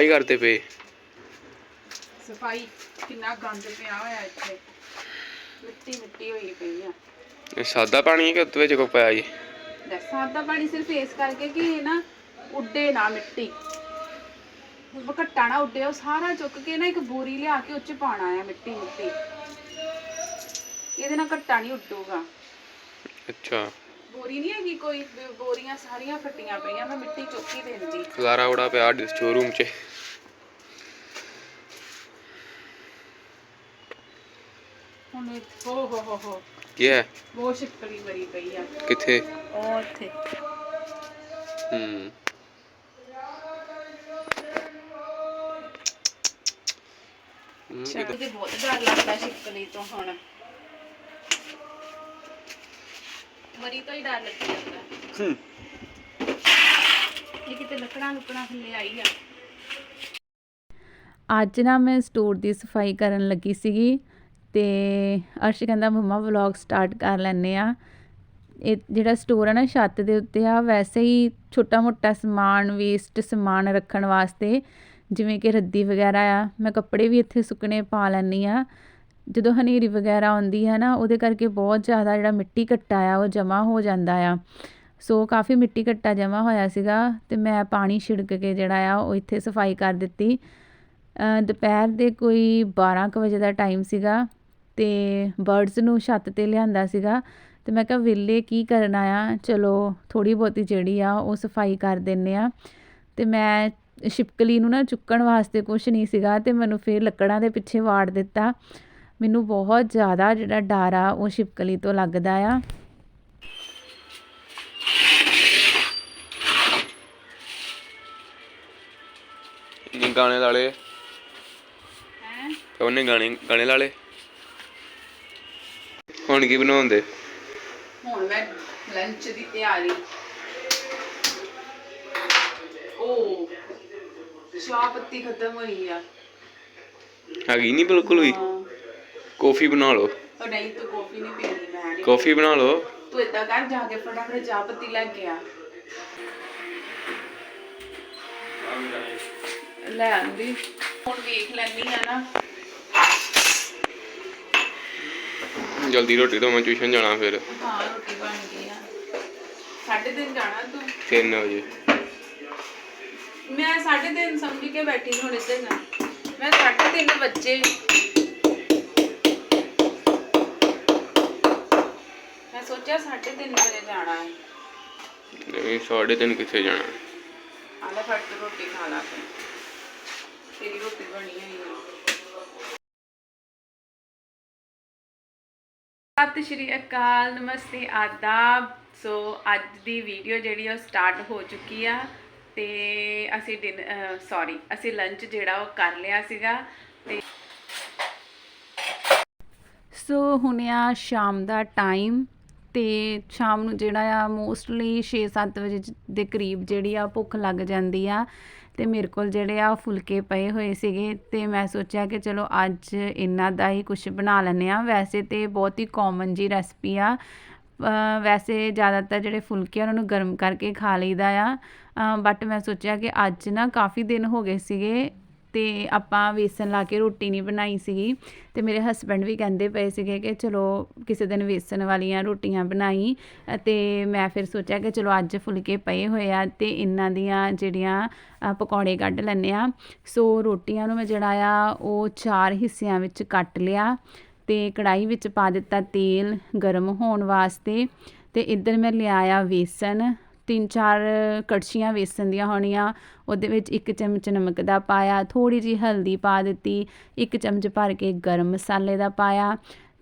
ਆਹੀ ਕਰਦੇ ਪਏ। ਸਫ਼ਾਈ ਕਿੰਨਾ ਗੰਦ ਪਿਆ ਹੋਇਆ ਇੱਥੇ। ਮਿੱਟੀ ਮਿੱਟੀ ਹੋਈ ਪਈ ਆ। ਇਹ ਸਾਦਾ ਪਾਣੀ ਹੈ ਕਿ ਉੱਤੇ ਵਿੱਚ ਕੋ ਪਾਇਆ ਜੀ? ਸਾਦਾ ਪਾਣੀ ਸਿਰਫ ਇਸ ਕਰਕੇ ਕਿ ਇਹ ਨਾ ਉੱਡੇ ਨਾ ਮਿੱਟੀ। ਉਹ ਘੱਟਾ ਨਾ ਉੱਡੇ ਉਹ ਸਾਰਾ ਚੁੱਕ ਕੇ ਨਾ ਇੱਕ ਬੋਰੀ ਲਿਆ ਕੇ ਉੱਚ ਪਾਣਾ ਆ ਮਿੱਟੀ ਮਿੱਟੀ। ਇਹਦੇ ਨਾਲ ਘੱਟਾ ਨਹੀਂ ਉੱਡੂਗਾ। ਅੱਛਾ। ਬੋਰੀ ਨਹੀਂ ਹੈਗੀ ਕੋਈ? ਬੋਰੀਆਂ ਸਾਰੀਆਂ ਫੱਟੀਆਂ ਪਈਆਂ ਮੈਂ ਮਿੱਟੀ ਚੁੱਕ ਦਿੰਦੀ। ਖਲਾਰਾ ਉੜਾ ਪਿਆ ਸ਼ੋਰੂਮ 'ਚ। ਹੁਣ ਇਹ- ਹੋ ਹੋ ਹੋ ਹੋ। ਕੀ ਹੈ? ਬਹੁਤ ਛਿਪਕਲੀ ਭਰੀ ਪਈ ਆ। ਕਿੱਥੇ? ਉਹ ਉੱਥੇ ਹੂੰ। ਹੂੰ, ਸ਼ਾਇਦ ਤੇ ਬਹੁਤ ਡਰ ਲੱਗਦਾ ਛਿਪਕਲੀ ਤੋਂ ਹੁਣ। ਮਰੀ ਤੋਂ ਹੀ ਡਰ ਲੱਗੀ ਜਾਂਦਾ ਹੂੰ। ਇਹ ਕਿਤੇ ਲੱਕੜਾਂ ਲੁਕੜਾਂ ਥੱਲੇ ਆਈ ਆ। ਅੱਜ ਨਾ ਮੈਂ ਸਟੋਰ ਦੀ ਸਫ਼ਾਈ ਕਰਨ ਲੱਗੀ ਸੀਗੀ। ਅਤੇ ਅਰਸ਼ ਕਹਿੰਦਾ, ਮੰਮਾ ਵਲੋਗ ਸਟਾਰਟ ਕਰ ਲੈਂਦੇ ਆ ਇਹ ਜਿਹੜਾ ਸਟੋਰ ਹੈ ਨਾ, ਛੱਤ ਦੇ ਉੱਤੇ ਆ, ਵੈਸੇ ਹੀ ਛੋਟਾ ਮੋਟਾ ਸਮਾਨ ਵੇਸਟ ਸਮਾਨ ਰੱਖਣ ਵਾਸਤੇ, ਜਿਵੇਂ ਕਿ ਰੱਦੀ ਵਗੈਰਾ ਆ, ਮੈਂ ਕੱਪੜੇ ਵੀ ਇੱਥੇ ਸੁੱਕਣੇ ਪਾ ਲੈਂਦੀ ਆ ਜਦੋਂ ਹਨੇਰੀ ਵਗੈਰਾ ਆਉਂਦੀ ਹੈ ਨਾ, ਉਹਦੇ ਕਰਕੇ ਬਹੁਤ ਜ਼ਿਆਦਾ ਜਿਹੜਾ ਮਿੱਟੀ ਘੱਟਾ ਆ, ਉਹ ਜਮ੍ਹਾਂ ਹੋ ਜਾਂਦਾ ਆ। ਸੋ ਕਾਫੀ ਮਿੱਟੀ ਘੱਟਾ ਜਮ੍ਹਾਂ ਹੋਇਆ ਸੀਗਾ ਤੇ ਮੈਂ ਪਾਣੀ ਛਿੜਕ ਕੇ ਜਿਹੜਾ ਆ, ਉਹ ਇੱਥੇ ਸਫ਼ਾਈ ਕਰ ਦਿੱਤੀ। ਦੁਪਹਿਰ ਦੇ ਕੋਈ 12 ਕੁ ਵਜੇ ਦਾ ਟਾਈਮ ਸੀਗਾ। ਤੇ ਬਰਡਸ ਨੂੰ ਛੱਤ ਤੇ ਲਿਆਂਦਾ ਸੀਗਾ। ਤੇ ਮੈਂ ਕਿਹਾ ਵਿਹਲੇ ਕੀ ਕਰਨਾ ਆ ਚਲੋ ਥੋੜੀ ਬਹੁਤੀ ਜਿਹੜੀ ਆ ਉਹ ਸਫ਼ਾਈ ਕਰ ਦਿੰਨੇ ਆ। ਤੇ ਮੈਂ ਛਿਪਕਲੀ ਨੂੰ ਨਾ ਚੁੱਕਣ ਵਾਸਤੇ ਕੁਝ ਨਹੀਂ ਸੀਗਾ ਤੇ ਮੈਨੂੰ ਫੇਰ ਲੱਕੜਾਂ ਦੇ ਪਿੱਛੇ ਵਾੜ ਦਿੱਤਾ। ਮੈਨੂੰ ਬਹੁਤ ਜ਼ਿਆਦਾ ਜਿਹੜਾ ਡਰ ਆ ਉਹ ਛਿਪਕਲੀ ਤੋਂ ਲੱਗਦਾ ਆ। ਗਾਣੇ ਲਾਲੇ। ਹੈ? ਉਹਨੇ ਗਾਣੇ ਗਾਣੇ ਲਾਲੇ? ਹੁਣ ਕੀ ਬਣਾਉਂਦੇ? ਹੁਣ ਮੈਂ ਲੰਚ ਦੀ ਤਿਆਰੀ। ਓ ਚਾਹ ਪੱਤੀ ਖਤਮ ਹੋਈ ਆ। ਹੈਗੀ ਨਹੀਂ ਬਿਲਕੁਲ ਵੀ? ਹਾਂ। ਕੌਫੀ ਬਣਾ ਲਓ। ਉਹ ਨਹੀਂ ਤੂੰ ਕਾਫੀ ਨਹੀਂ ਪੀਣੀ ਮੈਂ ਨਹੀਂ ਕੌਫੀ ਬਣਾ ਲਓ। ਤੂੰ ਏਦਾਂ ਕਰ ਜਾ ਕੇ ਫਟਾਫਟ ਚਾਹ ਪੱਤੀ ਲੈ ਕੇ ਆ। ਲੈ ਆਂਦੀ। ਹੁਣ ਵੇਖ ਲੈਣੀ ਆ ਨਾ। ਜਲਦੀ ਰੋਟੀ ਤੋਂ ਮੈਂ ਟਿਊਸ਼ਨ ਜਾਣਾ ਫਿਰ। ਹਾਂ ਰੋਟੀ ਬਣ ਗਈ ਆ। ਸਾਢੇ ਤਿੰਨ ਜਾਣਾ ਤੂੰ? 3 ਵਜੇ। ਮੈਂ ਸਾਢੇ ਤਿੰਨ ਸਮਝ ਕੇ ਬੈਠੀ ਹੁਣ ਇੱਧਰ ਨਾ ਮੈਂ ਸਾਢੇ ਤਿੰਨ ਬੱਚੇ ਮੈਂ ਸੋਚਿਆ ਸਾਢੇ ਤਿੰਨ ਵਜੇ ਜਾਣਾ ਹੈ। ਨਹੀਂ ਸਾਢੇ ਤਿੰਨ ਕਿੱਥੇ ਜਾਣਾ? ਆਲੇ ਫਟ ਕੇ ਰੋਟੀ ਖਾ ਲਾ ਫਿਰ ਤੇਰੀ ਰੋਟੀ ਬਣੀ ਹੋਈ ਹੈ ਸਤਿ ਸ਼੍ਰੀ ਅਕਾਲ, ਨਮਸਤੇ, ਆਦਾਬ। ਸੋ ਅੱਜ ਦੀ ਵੀਡੀਓ ਜਿਹੜੀ ਆ ਉਹ ਸਟਾਰਟ ਹੋ ਚੁੱਕੀ ਆ ਤੇ ਅਸੀਂ ਡਿਨ ਸੌਰੀ ਅਸੀਂ ਲੰਚ ਜਿਹੜਾ ਉਹ ਕਰ ਲਿਆ ਸੀਗਾ ਤੇ ਸੋ ਹੁਣ ਆ ਸ਼ਾਮ ਦਾ ਟਾਈਮ ਅਤੇ ਸ਼ਾਮ ਨੂੰ ਜਿਹੜਾ ਆ ਮੋਸਟਲੀ 6-7 ਵਜੇ ਦੇ ਕਰੀਬ ਜਿਹੜੀ ਆ ਭੁੱਖ ਲੱਗ ਜਾਂਦੀ ਆ। ਅਤੇ ਮੇਰੇ ਕੋਲ ਜਿਹੜੇ ਆ ਫੁਲਕੇ ਪਏ ਹੋਏ ਸੀਗੇ ਅਤੇ ਮੈਂ ਸੋਚਿਆ ਕਿ ਚਲੋ ਅੱਜ ਇਹਨਾਂ ਦਾ ਹੀ ਕੁਛ ਬਣਾ ਲੈਂਦੇ ਹਾਂ ਵੈਸੇ ਤਾਂ ਬਹੁਤ ਹੀ ਕਾਮਨ ਜੀ ਰੈਸਪੀ ਆ। ਵੈਸੇ ਜ਼ਿਆਦਾਤਰ ਜਿਹੜੇ ਫੁਲਕੇ ਆ, ਉਹਨਾਂ ਨੂੰ ਗਰਮ ਕਰਕੇ ਖਾ ਲਈਦਾ ਆ। ਬਟ ਮੈਂ ਸੋਚਿਆ ਕਿ ਅੱਜ ਨਾ ਕਾਫੀ ਦਿਨ ਹੋ ਗਏ ਸੀਗੇ ਤੇ ਆਪਾਂ ਵੇਸਣ ਲਾ ਕੇ ਰੋਟੀ ਨਹੀਂ ਬਣਾਈ ਸੀਗੀ ਅਤੇ ਮੇਰੇ ਹਸਬੈਂਡ ਵੀ ਕਹਿੰਦੇ ਪਏ ਸੀਗੇ ਕਿ ਚਲੋ ਕਿਸੇ ਦਿਨ ਵੇਸਣ ਵਾਲੀਆਂ ਰੋਟੀਆਂ ਬਣਾਈ ਅਤੇ ਮੈਂ ਫਿਰ ਸੋਚਿਆ ਕਿ ਚਲੋ ਅੱਜ ਫੁਲਕੇ ਪਏ ਹੋਏ ਆ ਅਤੇ ਇਹਨਾਂ ਦੀਆਂ ਜਿਹੜੀਆਂ ਪਕੌੜੇ ਕੱਢ ਲੈਂਦੇ ਆ ਸੋ ਰੋਟੀਆਂ ਨੂੰ ਮੈਂ ਜਿਹੜਾ ਆ ਉਹ ਚਾਰ ਹਿੱਸਿਆਂ ਵਿੱਚ ਕੱਟ ਲਿਆ ਅਤੇ ਕੜਾਈ ਵਿੱਚ ਪਾ ਦਿੱਤਾ ਤੇਲ ਗਰਮ ਹੋਣ ਵਾਸਤੇ ਅਤੇ ਇੱਧਰ ਮੈਂ ਲਿਆਇਆ ਵੇਸਣ ਤਿੰਨ ਚਾਰ ਕੜਛੀਆਂ ਵੇਸਣ ਦੀਆਂ ਹੋਣੀਆਂ। ਉਹਦੇ ਵਿੱਚ ਇੱਕ ਚਮਚ ਨਮਕ ਦਾ ਪਾਇਆ ਥੋੜੀ ਜੀ ਹਲਦੀ ਪਾ ਦਿੱਤੀ, ਇੱਕ ਚਮਚ ਭਰ ਕੇ ਗਰਮ ਮਸਾਲੇ ਦਾ ਪਾਇਆ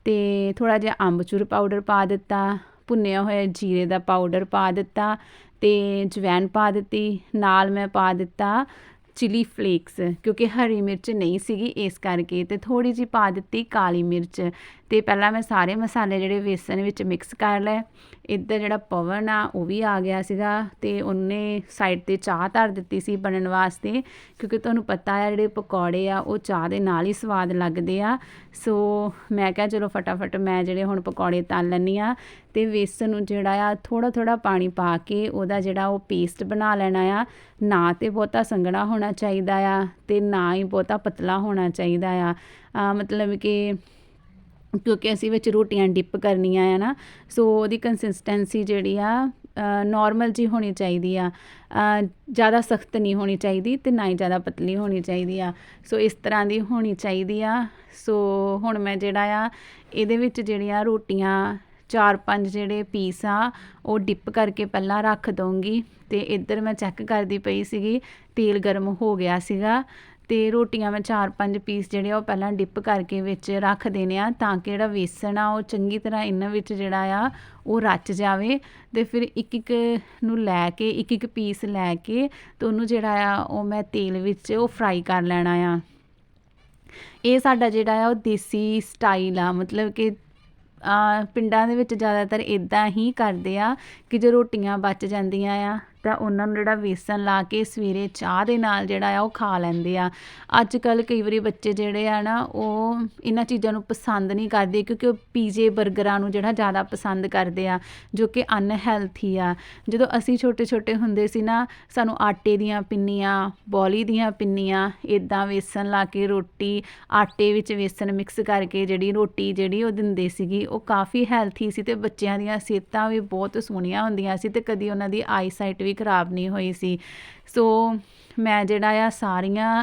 ਤੇ ਥੋੜਾ ਜਿਹਾ ਅੰਬਚੂਰ ਪਾਊਡਰ ਪਾ ਦਿੱਤਾ, ਭੁੰਨਿਆ ਹੋਇਆ ਜੀਰੇ ਦਾ ਪਾਊਡਰ ਪਾ ਦਿੱਤਾ ਤੇ ਜਵੈਨ ਪਾ ਦਿੱਤੀ। ਨਾਲ ਮੈਂ ਪਾ ਦਿੱਤਾ ਚਿਲੀ ਫਲੇਕਸ, ਕਿਉਂਕਿ ਹਰੀ ਮਿਰਚ ਨਹੀਂ ਸੀਗੀ ਇਸ ਕਰਕੇ ਤੇ ਥੋੜੀ ਜੀ ਪਾ ਦਿੱਤੀ ਕਾਲੀ ਮਿਰਚ। ਅਤੇ ਪਹਿਲਾਂ ਮੈਂ ਸਾਰੇ ਮਸਾਲੇ ਜਿਹੜੇ ਵੇਸਣ ਵਿੱਚ ਮਿਕਸ ਕਰ ਲਏ। ਇੱਧਰ ਜਿਹੜਾ ਪਵਨ ਆ, ਉਹ ਵੀ ਆ ਗਿਆ ਸੀਗਾ ਅਤੇ ਉਹਨੇ ਸਾਈਡ ਤੇ ਚਾਹ ਧਰ ਦਿੱਤੀ ਸੀ ਬਣਨ ਵਾਸਤੇ, ਕਿਉਂਕਿ ਤੁਹਾਨੂੰ ਪਤਾ ਆ ਜਿਹੜੇ ਪਕੌੜੇ ਆ, ਉਹ ਚਾਹ ਦੇ ਨਾਲ ਹੀ ਸਵਾਦ ਲੱਗਦੇ ਆ। ਸੋ ਮੈਂ ਕਿਹਾ ਚਲੋ ਫਟਾਫਟ ਮੈਂ ਜਿਹੜੇ ਹੁਣ ਪਕੌੜੇ ਤਲ ਲੈਂਦੀ ਆ ਤੇ ਵੇਸਣ ਨੂੰ ਜਿਹੜਾ ਆ ਥੋੜਾ ਥੋੜਾ ਪਾਣੀ ਪਾ ਕੇ ਉਹਦਾ ਜਿਹੜਾ ਉਹ ਪੇਸਟ ਬਣਾ ਲੈਣਾ ਆ। ਨਾ ਤੇ ਬਹੁਤਾ ਸੰਘਣਾ ਹੋਣਾ ਚਾਹੀਦਾ ਆ ਤੇ ਨਾ ਹੀ ਬਹੁਤਾ ਪਤਲਾ ਹੋਣਾ ਚਾਹੀਦਾ ਆ। ਮਤਲਬ ਕਿ ਕਿਉਂਕਿ ਅਸੀਂ ਵਿੱਚ ਰੋਟੀਆਂ ਡਿਪ ਕਰਨੀਆਂ ਆ ਨਾ, ਸੋ ਉਹਦੀ ਕੰਸਿਸਟੈਂਸੀ ਜਿਹੜੀ ਆ ਨਾਰਮਲ ਜੀ ਹੋਣੀ ਚਾਹੀਦੀ ਆ। ਜ਼ਿਆਦਾ ਸਖਤ ਨਹੀਂ ਹੋਣੀ ਚਾਹੀਦੀ ਤੇ ਨਾ ਹੀ ਜ਼ਿਆਦਾ ਪਤਲੀ ਹੋਣੀ ਚਾਹੀਦੀ ਆ। ਸੋ ਇਸ ਤਰ੍ਹਾਂ ਦੀ ਹੋਣੀ ਚਾਹੀਦੀ ਆ। ਸੋ ਹੁਣ ਮੈਂ ਜਿਹੜਾ ਆ, ਇਹਦੇ ਵਿੱਚ ਜਿਹੜੀਆਂ ਰੋਟੀਆਂ, ਚਾਰ ਪੰਜ ਜਿਹੜੇ ਪੀਸ ਆ, ਉਹ ਡਿਪ ਕਰਕੇ ਪਹਿਲਾਂ ਰੱਖ ਦਊਂਗੀ। ਤੇ ਇੱਧਰ ਮੈਂ ਚੈੱਕ ਕਰਦੀ ਪਈ ਸੀਗੀ, ਤੇਲ ਗਰਮ ਹੋ ਗਿਆ ਸੀਗਾ। ਤੇ ਰੋਟੀਆਂ ਮੈਂ ਚਾਰ ਪੰਜ ਪੀਸ ਜਿਹੜੇ ਆ ਉਹ ਪਹਿਲਾਂ ਡਿਪ ਕਰਕੇ ਵਿੱਚ ਰੱਖ ਦੇਣੇ ਆ ਤਾਂ ਕਿ ਜਿਹੜਾ ਵੇਸਣ ਆ ਉਹ ਚੰਗੀ ਤਰ੍ਹਾਂ ਇਹਨਾਂ ਵਿੱਚ ਜਿਹੜਾ ਆ ਉਹ ਰਚ ਜਾਵੇ ਤੇ ਫਿਰ ਇੱਕ ਇੱਕ ਨੂੰ ਲੈ ਕੇ ਇੱਕ ਇੱਕ ਪੀਸ ਲੈ ਕੇ ਤੇ ਉਹਨੂੰ ਜਿਹੜਾ ਆ ਉਹ ਮੈਂ ਤੇਲ ਵਿੱਚ ਉਹ ਫਰਾਈ ਕਰ ਲੈਣਾ ਆ। ਇਹ ਸਾਡਾ ਜਿਹੜਾ ਆ ਉਹ ਦੇਸੀ ਸਟਾਈਲ ਆ, ਮਤਲਬ ਕਿ ਪਿੰਡਾਂ ਦੇ ਵਿੱਚ ਜ਼ਿਆਦਾਤਰ ਇਦਾਂ ਹੀ ਕਰਦੇ ਆ ਕਿ ਜੋ ਰੋਟੀਆਂ ਬਚ ਜਾਂਦੀਆਂ ਆ। ਤਾਂ ਉਹਨਾਂ ਨੂੰ ਜਿਹੜਾ ਵੇਸਣ ਲਾ ਕੇ ਸਵੇਰੇ ਚਾਹ ਦੇ ਨਾਲ ਜਿਹੜਾ ਆ ਉਹ ਖਾ ਲੈਂਦੇ ਆ। ਅੱਜ ਕੱਲ ਕਈ ਵਾਰੀ ਬੱਚੇ ਜਿਹੜੇ ਆ ਨਾ, ਉਹ ਇਹਨਾਂ ਚੀਜ਼ਾਂ ਨੂੰ ਪਸੰਦ ਨਹੀਂ ਕਰਦੇ ਕਿਉਂਕਿ ਉਹ ਪੀਜ਼ੇ 버ਗਰਾਂ ਨੂੰ ਜਿਹੜਾ ਜ਼ਿਆਦਾ ਪਸੰਦ ਕਰਦੇ ਆ, ਜੋ ਕਿ ਅਨਹੈਲਥੀ ਆ। ਜਦੋਂ ਅਸੀਂ ਛੋਟੇ ਛੋਟੇ ਹੁੰਦੇ ਸੀ ਨਾ, ਸਾਨੂੰ ਆਟੇ ਦੀਆਂ ਪਿੰਨੀਆਂ, ਬੌਲੀ ਦੀਆਂ ਪਿੰਨੀਆਂ ਇਦਾਂ ਵੇਸਣ ਲਾ ਕੇ ਰੋਟੀ, ਆਟੇ ਵਿੱਚ ਵੇਸਣ ਮਿਕਸ ਕਰਕੇ ਜਿਹੜੀ ਰੋਟੀ ਜਿਹੜੀ ਉਹ ਦਿੰਦੇ ਸੀਗੀ, ਉਹ ਕਾਫੀ ਹੈਲਥੀ ਸੀ ਤੇ ਬੱਚਿਆਂ ਦੀਆਂ ਸਿਹਤਾਂ ਵੀ ਬਹੁਤ ਸੋਹਣੀਆਂ ਹੁੰਦੀਆਂ ਸੀ ਤੇ ਕਦੀ ਉਹਨਾਂ ਦੀ ਆਈਸਾਈਟ ਵੀ ਖਰਾਬ ਨਹੀਂ ਹੋਈ ਸੀ। ਸੋ ਮੈਂ ਜਿਹੜਾ ਆ ਸਾਰੀਆਂ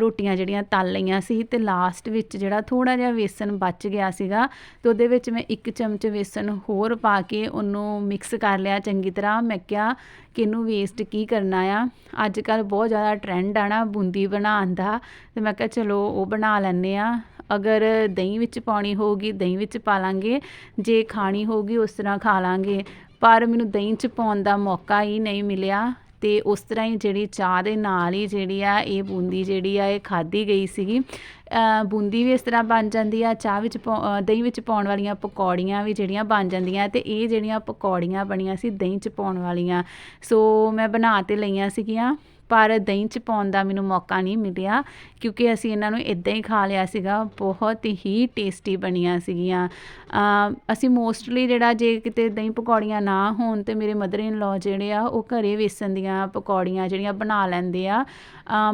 ਰੋਟੀਆਂ ਜਿਹੜੀਆਂ ਤਲ ਲਈਆਂ ਸੀ ਤੇ ਲਾਸਟ ਵਿੱਚ ਜਿਹੜਾ ਥੋੜਾ ਜਿਹਾ ਵੇਸਣ ਬਚ ਗਿਆ ਸੀਗਾ ਤੇ ਉਹਦੇ ਵਿੱਚ ਮੈਂ ਇੱਕ ਚਮਚ ਵੇਸਣ ਹੋਰ ਪਾ ਕੇ ਉਹਨੂੰ ਮਿਕਸ ਕਰ ਲਿਆ ਚੰਗੀ ਤਰ੍ਹਾਂ। ਮੈਂ ਕਿਹਾ ਕਿ ਇਹਨੂੰ ਵੇਸਟ ਕੀ ਕਰਨਾ ਆ? ਅੱਜ ਕੱਲ ਬਹੁਤ ਜ਼ਿਆਦਾ ਟ੍ਰੈਂਡ ਆ ਨਾ ਬੂੰਦੀ ਬਣਾਉਣ ਦਾ। ਤੇ ਮੈਂ ਕਿਹਾ ਚਲੋ ਉਹ ਬਣਾ ਲੈਂਦੇ ਆ ਅਗਰ ਦਹੀਂ ਵਿੱਚ ਪਾਉਣੀ ਹੋਊਗੀ, ਦਹੀਂ ਵਿੱਚ ਪਾ ਲਾਂਗੇ। ਜੇ ਖਾਣੀ ਹੋਊਗੀ, ਉਸ ਤਰ੍ਹਾਂ ਖਾ ਲਾਂਗੇ। ਪਰ ਮੈਨੂੰ ਦਹੀਂ ਚ ਪਾਉਣ ਦਾ ਮੌਕਾ ਹੀ ਨਹੀਂ ਮਿਲਿਆ ਤੇ ਉਸ ਤਰ੍ਹਾਂ ਹੀ ਜਿਹੜੀ ਚਾਹ ਦੇ ਨਾਲ ਹੀ ਜਿਹੜੀ ਆ, ਇਹ ਬੂੰਦੀ ਜਿਹੜੀ ਆ, ਇਹ ਖਾਧੀ ਗਈ ਸੀਗੀ। ਬੂੰਦੀ ਵੀ ਇਸ ਤਰ੍ਹਾਂ ਬਣ ਜਾਂਦੀ ਆ, ਚਾਹ ਵਿੱਚ ਪਾਉ- ਦਹੀਂ ਵਿੱਚ ਪਾਉਣ ਵਾਲੀਆਂ ਪਕੌੜੀਆਂ ਵੀ ਜਿਹੜੀਆਂ ਬਣ ਜਾਂਦੀਆਂ ਤੇ ਇਹ ਜਿਹੜੀਆਂ ਪਕੌੜੀਆਂ ਬਣੀਆਂ ਸੀ ਦਹੀਂ ਚ ਪਾਉਣ ਵਾਲੀਆਂ। ਸੋ ਮੈਂ ਬਣਾ ਤੇ ਲਈਆਂ ਸੀਗੀਆਂ। ਪਰ ਦਹੀਂ ਚ ਪਾਉਣ ਦਾ ਮੈਨੂੰ ਮੌਕਾ ਨਹੀਂ ਮਿਲਿਆ, ਕਿਉਂਕਿ ਅਸੀਂ ਇਹਨਾਂ ਨੂੰ ਇਦਾਂ ਹੀ ਖਾ ਲਿਆ ਸੀਗਾ, ਬਹੁਤ ਹੀ ਟੇਸਟੀ ਬਣੀਆਂ ਸੀਗੀਆਂ। ਅਸੀਂ ਮੋਸਟਲੀ ਜਿਹੜਾ ਜੇ ਕਿਤੇ ਦਹੀਂ ਪਕੌੜੀਆਂ ਨਾ ਹੋਣ ਤੇ ਮੇਰੇ ਮਦਰ ਇਨ ਲਾ ਜਿਹੜੇ ਆ, ਉਹ ਘਰੇ ਵੇਸਣ ਦੀਆਂ ਪਕੌੜੀਆਂ ਜਿਹੜੀਆਂ ਬਣਾ ਲੈਂਦੇ ਆ।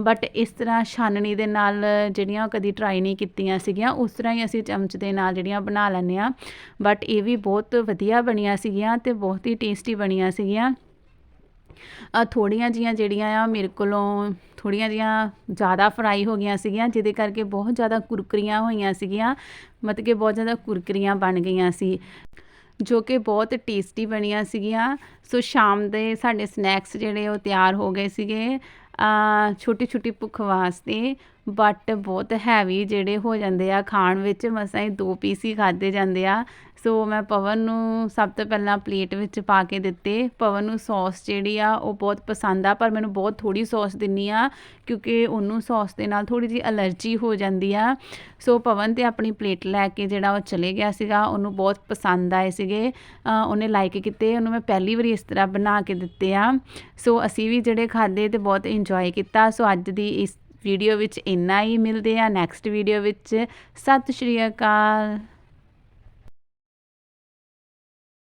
ਬਟ ਇਸ ਤਰ੍ਹਾਂ ਛਾਨਣੀ ਦੇ ਨਾਲ ਜਿਹੜੀਆਂ ਕਦੀ ਟਰਾਈ ਨਹੀਂ ਕੀਤੀਆਂ ਸੀਗੀਆਂ, ਉਸ ਤਰ੍ਹਾਂ ਹੀ ਅਸੀਂ ਚਮਚ ਦੇ ਨਾਲ ਜਿਹੜੀਆਂ ਬਣਾ ਲੈਂਦੇ ਆ। ਬਟ ਇਹ ਵੀ ਬਹੁਤ ਵਧੀਆ ਬਣੀਆਂ ਸੀਗੀਆਂ ਤੇ ਬਹੁਤ ਹੀ ਟੇਸਟੀ ਬਣੀਆਂ ਸੀਗੀਆਂ। ਥੋੜੀਆਂ ਜੀਆਂ ਜਿਹੜੀਆਂ ਆ, ਮੇਰੇ ਕੋਲੋਂ ਥੋੜੀਆਂ ਜੀਆਂ ਜ਼ਿਆਦਾ ਫਰਾਈ ਹੋ ਗਈਆਂ ਸੀਗੀਆਂ, ਜਿਹਦੇ ਕਰਕੇ ਬਹੁਤ ਜ਼ਿਆਦਾ ਕੁਰਕਰੀਆਂ ਹੋਈਆਂ ਸੀਗੀਆਂ, ਮਤਲਬ ਕਿ ਬਹੁਤ ਜ਼ਿਆਦਾ ਕੁਰਕਰੀਆਂ ਬਣ ਗਈਆਂ ਸੀ, ਜੋ ਕਿ ਬਹੁਤ ਟੇਸਟੀ ਬਣੀਆਂ ਸੀਗੀਆਂ। ਸੋ ਸ਼ਾਮ ਦੇ ਸਾਡੇ ਸਨੈਕਸ ਜਿਹੜੇ ਉਹ ਤਿਆਰ ਹੋ ਗਏ ਸੀਗੇ ਛੋਟੀ ਛੋਟੀ ਭੁੱਖ ਵਾਸਤੇ। ਬਟ ਬਹੁਤ ਹੈਵੀ ਜਿਹੜੇ ਹੋ ਜਾਂਦੇ ਆ ਖਾਣ ਵਿੱਚ, ਮਸਾਂ ਹੀ ਦੋ ਪੀਸ ਹੀ ਖਾਦੇ ਜਾਂਦੇ ਆ। ਸੋ ਮੈਂ ਪਵਨ ਨੂੰ ਸਭ ਤੋਂ ਪਹਿਲਾਂ ਪਲੇਟ ਵਿੱਚ ਪਾ ਕੇ ਦਿੱਤੇ। ਪਵਨ ਨੂੰ ਸੌਸ ਜਿਹੜੀ ਆ ਉਹ ਬਹੁਤ ਪਸੰਦ ਆ, ਪਰ ਮੈਨੂੰ ਬਹੁਤ ਥੋੜੀ ਸੌਸ ਦਿੰਨੀ ਆ, ਕਿਉਂਕਿ ਉਹਨੂੰ ਸੌਸ ਦੇ ਨਾਲ ਥੋੜੀ ਜਿਹੀ ਅਲਰਜੀ ਹੋ ਜਾਂਦੀ ਆ। ਸੋ ਪਵਨ ਤੇ ਆਪਣੀ ਪਲੇਟ ਲੈ ਕੇ ਜਿਹੜਾ ਉਹ ਚਲੇ ਗਿਆ ਸੀਗਾ, ਉਹਨੂੰ ਬਹੁਤ ਪਸੰਦ ਆਏ ਸੀਗੇ। ਉਹਨੇ ਲਾਈਕ ਕੀਤੇ, ਉਹਨੂੰ ਮੈਂ ਪਹਿਲੀ ਵਾਰੀ ਇਸ ਤਰ੍ਹਾਂ ਬਣਾ ਕੇ ਦਿੱਤੇ ਆ। ਸੋ ਅਸੀਂ ਵੀ ਜਿਹੜੇ ਖਾਦੇ ਤੇ ਬਹੁਤ ਇੰਜੋਏ ਕੀਤਾ। ਸੋ ਅੱਜ ਦੀ ਇਸ ਵੀਡੀਓ ਵਿੱਚ ਇੰਨਾ ਹੀ ਮਿਲਦੇ ਆ। ਨੈਕਸਟ ਵੀਡੀਓ ਵਿੱਚ ਸਤਿ ਸ਼੍ਰੀ ਅਕਾਲ।